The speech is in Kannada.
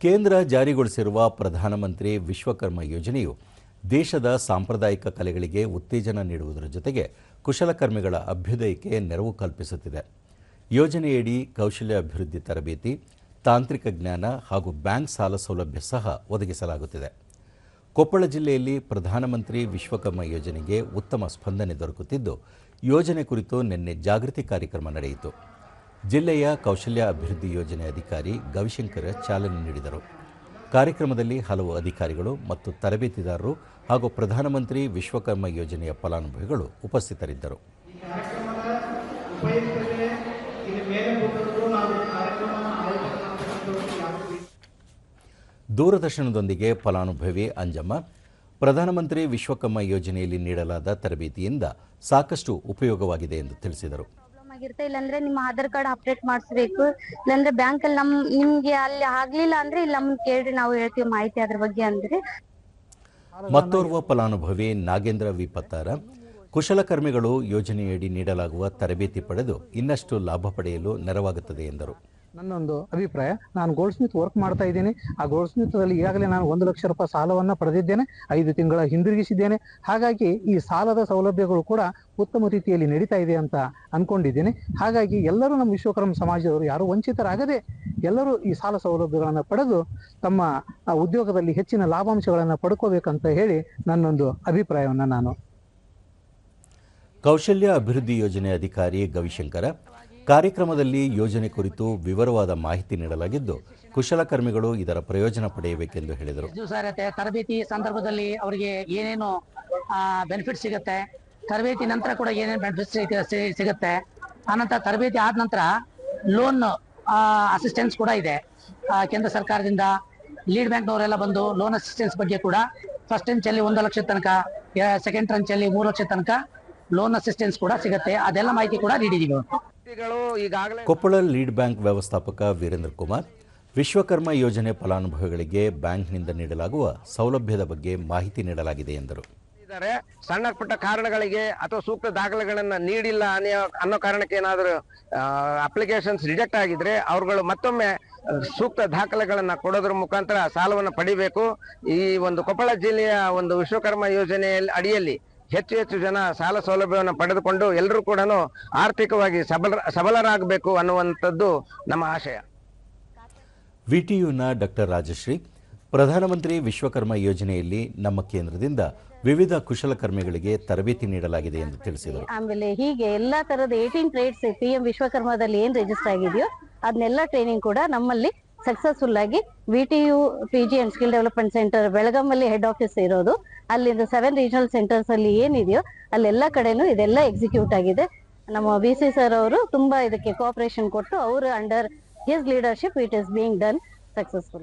ಕೇಂದ್ರ ಜಾರಿಗೊಳಿಸಿರುವ ಪ್ರಧಾನಮಂತ್ರಿ ವಿಶ್ವಕರ್ಮ ಯೋಜನೆಯು ದೇಶದ ಸಾಂಪ್ರದಾಯಿಕ ಕಲೆಗಳಿಗೆ ಉತ್ತೇಜನ ನೀಡುವುದರ ಜೊತೆಗೆ ಕುಶಲಕರ್ಮಿಗಳ ಅಭ್ಯುದಯಕ್ಕೆ ನೆರವು ಕಲ್ಪಿಸುತ್ತಿದೆ. ಯೋಜನೆಯಡಿ ಕೌಶಲ್ಯ ಅಭಿವೃದ್ಧಿ ತರಬೇತಿ, ತಾಂತ್ರಿಕ ಜ್ಞಾನ ಹಾಗೂ ಬ್ಯಾಂಕ್ ಸಾಲ ಸೌಲಭ್ಯ ಸಹ ಒದಗಿಸಲಾಗುತ್ತಿದೆ. ಕೊಪ್ಪಳ ಜಿಲ್ಲೆಯಲ್ಲಿ ಪ್ರಧಾನಮಂತ್ರಿ ವಿಶ್ವಕರ್ಮ ಯೋಜನೆಗೆ ಉತ್ತಮ ಸ್ಪಂದನೆ ದೊರಕುತ್ತಿದ್ದು, ಯೋಜನೆ ಕುರಿತು ನಿನ್ನೆ ಜಾಗೃತಿ ಕಾರ್ಯಕ್ರಮ ನಡೆಯಿತು. ಜಿಲ್ಲೆಯ ಕೌಶಲ್ಯ ಅಭಿವೃದ್ಧಿ ಯೋಜನೆ ಅಧಿಕಾರಿ ಗವಿಶಂಕರ್ ಚಾಲನೆ ನೀಡಿದರು. ಕಾರ್ಯಕ್ರಮದಲ್ಲಿ ಹಲವು ಅಧಿಕಾರಿಗಳು ಮತ್ತು ತರಬೇತಿದಾರರು ಹಾಗೂ ಪ್ರಧಾನಮಂತ್ರಿ ವಿಶ್ವಕರ್ಮ ಯೋಜನೆಯ ಫಲಾನುಭವಿಗಳು ಉಪಸ್ಥಿತರಿದ್ದರು. ದೂರದರ್ಶನದೊಂದಿಗೆ ಫಲಾನುಭವಿ ಅಂಜಮ್ಮ, ಪ್ರಧಾನಮಂತ್ರಿ ವಿಶ್ವಕರ್ಮ ಯೋಜನೆಯಲ್ಲಿ ನೀಡಲಾದ ತರಬೇತಿಯಿಂದ ಸಾಕಷ್ಟು ಉಪಯೋಗವಾಗಿದೆ ಎಂದು ತಿಳಿಸಿದರು. ಆಗಿರುತ್ತೆ. ಇಲ್ಲಾಂದ್ರೆ ನಿಮ್ಮ ಆಧಾರ್ ಕಾರ್ಡ್ ಅಪ್ಡೇಟ್ ಮಾಡಿಸ್ಬೇಕು. ಇಲ್ಲಾಂದ್ರೆ ಬ್ಯಾಂಕ್ ಅಲ್ಲಿ ನಮ್, ನಿಮ್ಗೆ ಅಲ್ಲಿ ಆಗ್ಲಿಲ್ಲ ಅಂದ್ರೆ ಇಲ್ಲಿ ನಮ್ಗೆ ಕೇಳ್ರಿ, ನಾವು ಹೇಳ್ತೀವಿ ಮಾಹಿತಿ ಅದ್ರ ಬಗ್ಗೆ ಅಂದ್ರೆ. ಮತ್ತೋರ್ವ ಫಲಾನುಭವಿ ನಾಗೇಂದ್ರ ವಿಪತ್ತಾರ ಕುಶಲಕರ್ಮಿಗಳು ಯೋಜನೆಯಡಿ ನೀಡಲಾಗುವ ತರಬೇತಿ ಪಡೆದು ಇನ್ನಷ್ಟು ಲಾಭ ಪಡೆಯಲು ನೆರವಾಗುತ್ತದೆ ಎಂದರು. ನನ್ನೊಂದು ಅಭಿಪ್ರಾಯ. ನಾನು ಗೋಲ್ಡ್ ಸ್ಮಿತ್ ವರ್ಕ್ ಮಾಡ್ತಾ ಇದ್ದೀನಿ. ಆ ಗೋಲ್ಡ್ ಸ್ಮಿತ್ದಲ್ಲಿ ಈಗಾಗಲೇ ನಾನು ಒಂದು ಲಕ್ಷ ರೂಪಾಯಿ ಸಾಲವನ್ನು ಪಡೆದಿದ್ದೇನೆ. ಐದು ತಿಂಗಳ ಹಿಂದಿರುಗಿಸಿದ್ದೇನೆ. ಹಾಗಾಗಿ ಈ ಸಾಲದ ಸೌಲಭ್ಯಗಳು ಕೂಡ ಉತ್ತಮ ರೀತಿಯಲ್ಲಿ ನಡೀತಾ ಇದೆ ಅಂತ ಅಂದ್ಕೊಂಡಿದ್ದೇನೆ ಹಾಗಾಗಿ ಎಲ್ಲರೂ ನಮ್ಮ ವಿಶ್ವಕರ್ಮ ಸಮಾಜದವರು ಯಾರು ವಂಚಿತರಾಗದೆ ಎಲ್ಲರೂ ಈ ಸಾಲ ಸೌಲಭ್ಯಗಳನ್ನು ಪಡೆದು ತಮ್ಮ ಉದ್ಯೋಗದಲ್ಲಿ ಹೆಚ್ಚಿನ ಲಾಭಾಂಶಗಳನ್ನು ಪಡ್ಕೋಬೇಕಂತ ಹೇಳಿ ನನ್ನೊಂದು ಅಭಿಪ್ರಾಯವನ್ನು ನಾನು. ಕೌಶಲ್ಯ ಅಭಿವೃದ್ಧಿ ಯೋಜನೆ ಅಧಿಕಾರಿ ಗವಿಶಂಕರ ಕಾರ್ಯಕ್ರಮದಲ್ಲಿ ಯೋಜನೆ ಕುರಿತು ವಿವರವಾದ ಮಾಹಿತಿ ನೀಡಲಾಗಿದ್ದು ಕುಶಲಕರ್ಮಿಗಳು ಇದರ ಪ್ರಯೋಜನ ಪಡೆಯಬೇಕೆಂದು ಹೇಳಿದರು. ತರಬೇತಿ ಸಂದರ್ಭದಲ್ಲಿ ಅವರಿಗೆ ಏನೇನು ಬೆನಿಫಿಟ್ ಸಿಗುತ್ತೆ? ತರಬೇತಿ ನಂತರ ಕೂಡ ಏನೇನು ಬೆನಿಫಿಟ್ ಸಿಗುತ್ತೆ? ಆನಂತರ ತರಬೇತಿ ಆದ ನಂತರ ಲೋನ್ ಅಸಿಸ್ಟೆನ್ಸ್ ಕೂಡ ಇದೆ. ಕೇಂದ್ರ ಸರ್ಕಾರದಿಂದ ಲೀಡ್ ಬ್ಯಾಂಕ್ನವರೆಲ್ಲ ಬಂದು ಲೋನ್ ಅಸಿಸ್ಟೆನ್ಸ್ ಬಗ್ಗೆ ಕೂಡ ಫಸ್ಟ್ ಟ್ರಂಚಲ್ಲಿ ಒಂದು ಲಕ್ಷ ತನಕ ಸೆಕೆಂಡ್ ಟ್ರಂಚಲ್ಲಿ ಮೂರು ಲಕ್ಷ ತನಕ ಲೋನ್ ಅಸಿಸ್ಟೆನ್ಸ್ ಕೂಡ ಸಿಗುತ್ತೆ. ಅದೆಲ್ಲ ಮಾಹಿತಿ ಕೂಡ ನೀಡಿದೀವಿ ಈಗಾಗಲೇ ಕೊಪ್ಪಳ ಲೀಡ್ ಬ್ಯಾಂಕ್ ವ್ಯವಸ್ಥಾಪಕ ವೀರೇಂದ್ರ ಕುಮಾರ್ ವಿಶ್ವಕರ್ಮ ಯೋಜನೆ ಫಲಾನುಭವಿಗಳಿಗೆ ಬ್ಯಾಂಕ್ನಿಂದ ನೀಡಲಾಗುವ ಸೌಲಭ್ಯದ ಬಗ್ಗೆ ಮಾಹಿತಿ ನೀಡಲಾಗಿದೆ ಎಂದರು. ಇದ್ದಾರೆ. ಸಣ್ಣ ಪುಟ್ಟ ಕಾರಣಗಳಿಗೆ ಅಥವಾ ಸೂಕ್ತ ದಾಖಲೆಗಳನ್ನ ನೀಡಿಲ್ಲ ಅನ್ನೋ ಅನ್ನೋ ಕಾರಣಕ್ಕೆ ಏನಾದರೂ ಅಪ್ಲಿಕೇಶನ್ಸ್ ರಿಜೆಕ್ಟ್ ಆಗಿದ್ರೆ ಅವರುಗಳು ಮತ್ತೊಮ್ಮೆ ಸೂಕ್ತ ದಾಖಲೆಗಳನ್ನ ಕೊಡೋದ್ರ ಮುಖಾಂತರ ಸಾಲವನ್ನು ಪಡಿಬೇಕು. ಈ ಒಂದು ಕೊಪ್ಪಳ ಜಿಲ್ಲೆಯ ಒಂದು ವಿಶ್ವಕರ್ಮ ಯೋಜನೆಯಲ್ಲಿ ಅಡಿಯಲ್ಲಿ ಹೆಚ್ಚು ಹೆಚ್ಚು ಜನ ಸಾಲ ಸೌಲಭ್ಯವನ್ನು ಪಡೆದುಕೊಂಡು ಎಲ್ಲರೂ ಕೂಡ ಆರ್ಥಿಕವಾಗಿ ಸಬಲ ಸಬಲರಾಗಬೇಕು ಅನ್ನುವಂಥದ್ದು ನಮ್ಮ ಆಶಯ. ವಿಟಿಯುನ ಡಾಕ್ಟರ್ ರಾಜಶ್ರೀ ಪ್ರಧಾನಮಂತ್ರಿ ವಿಶ್ವಕರ್ಮ ಯೋಜನೆಯಲ್ಲಿ ನಮ್ಮ ಕೇಂದ್ರದಿಂದ ವಿವಿಧ ಕುಶಲಕರ್ಮಿಗಳಿಗೆ ತರಬೇತಿ ನೀಡಲಾಗಿದೆ ಎಂದು ತಿಳಿಸಿದರು. ಆಮೇಲೆ ಹೀಗೆ ಎಲ್ಲಾ ತರದ ಏಟೀನ್ ಟ್ರೇಡ್ಸ್ ಪಿ ಎಂ ವಿಶ್ವಕರ್ಮದಲ್ಲಿ ಏನ್ ರಿಜಿಸ್ಟರ್ ಆಗಿದೆಯೋ ಅದನ್ನೆಲ್ಲ ಟ್ರೈನಿಂಗ್ ಕೂಡ ನಮ್ಮಲ್ಲಿ ಸಕ್ಸಸ್ಫುಲ್ ಆಗಿ V T U P G and skill development centre ಬೆಳಗಾಮಲ್ಲಿ head office ಇರೋದು. ಅಲ್ಲಿಂದ ಸೆವೆನ್ ರೀಜನಲ್ ಸೆಂಟರ್ಸ್ ಅಲ್ಲಿ ಏನಿದೆಯೋ ಅಲ್ಲೆಲ್ಲ ಕಡೆನೂ ಇದೆಲ್ಲ ಎಕ್ಸಿಕ್ಯೂಟ್ ಆಗಿದೆ. ನಮ್ಮ ಬಿ ಸಿ ಸರ್ ಅವರು ತುಂಬಾ ಇದಕ್ಕೆ ಕೋಆಪರೇಷನ್ ಕೊಟ್ಟು ಅವರು under his leadership it is being done successful